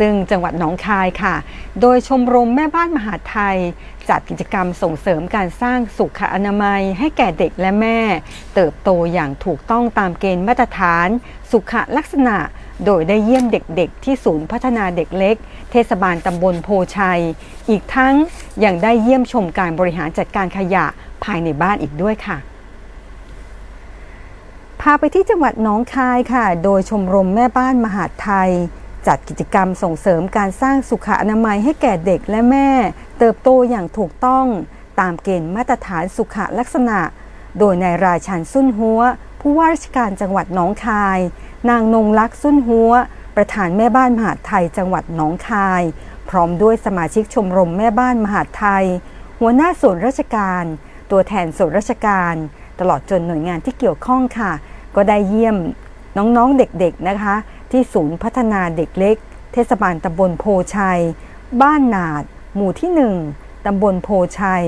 ซึ่งจังหวัดหนองคายค่ะ โดยชมรมแม่บ้านมหาไทย จัดกิจกรรมส่งเสริมการสร้างสุขอนามัย ให้แก่เด็กและแม่ เติบโตอย่างถูกต้องตามเกณฑ์มาตรฐาน สุขลักษณะ โดยได้เยี่ยมเด็กๆ ที่ศูนย์พัฒนาเด็กเล็ก เทศบาลตำบลโพชัย อีกทั้งยังได้เยี่ยมชมการบริหารจัดการขยะภายในบ้านอีกด้วยค่ะพาไปที่จังหวัดหนองคายค่ะ โดยชมรมแม่บ้านมหาไทย จัดกิจกรรมส่งเสริมการสร้างสุขอนามัยให้แก่เด็กและแม่ เติบโตอย่างถูกต้อง ตามเกณฑ์มาตรฐานสุขลักษณะ โดยนายราชันสุนหัว ผู้ว่าราชการจังหวัดหนองคาย นางนงลักษณ์สุนหัว ประธานแม่บ้านมหาดไทยจังหวัดหนองคาย พร้อมด้วยสมาชิกชมรมแม่บ้านมหาดไทย หัวหน้าส่วนราชการ ตัวแทนส่วนราชการ ตลอดจนหน่วยงานที่เกี่ยวข้องค่ะ ก็ได้เยี่ยมน้องๆเด็กๆนะคะ ที่ศูนย์พัฒนาเด็กเล็ก เทศบาลตำบลโพชัย บ้านนาด หมู่ที่ 1 ตำบลโพชัย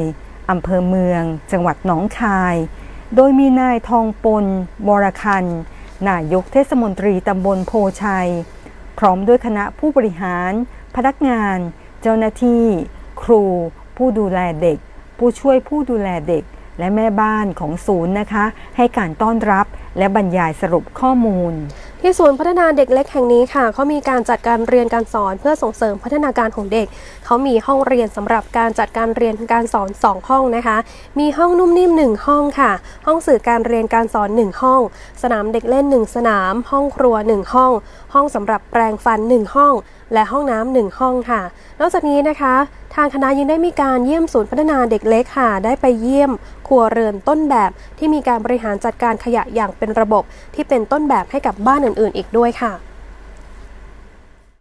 อำเภอเมือง จังหวัดหนองคาย โดยมีนายทองปนวรคัน นายกเทศมนตรีตำบลโพชัย พร้อมด้วยคณะผู้บริหาร พนักงาน เจ้าหน้าที่ ครู ผู้ดูแลเด็ก ผู้ช่วยผู้ดูแลเด็กและแม่บ้านของศูนย์นะคะ ให้การต้อนรับและบรรยายสรุปข้อมูล ที่ศูนย์พัฒนาเด็กเล็กแห่งนี้ค่ะเขามีการจัดการเรียนการสอนเพื่อส่งเสริมพัฒนาการของเด็ก เขามีห้องเรียนสำหรับการจัดการเรียนการสอน 2 ห้องนะคะ มีห้องนุ่มนิ่ม 1 ห้องค่ะ ห้องสื่อการเรียนการสอน 1 ห้อง สนามเด็กเล่น 1 สนาม ห้องครัว 1 ห้อง ห้องสำหรับแปรงฟัน 1 ห้อง และห้องน้ำหนึ่งห้องค่ะ นอกจากนี้นะคะ ทางคณะยังได้มีการเยี่ยมศูนย์พัฒนาเด็กเล็กค่ะ ได้ไปเยี่ยมครัวเรือนต้นแบบ ที่มีการบริหารจัดการขยะอย่างเป็นระบบ ที่เป็นต้นแบบให้กับบ้านอื่น ๆ อีกด้วยค่ะ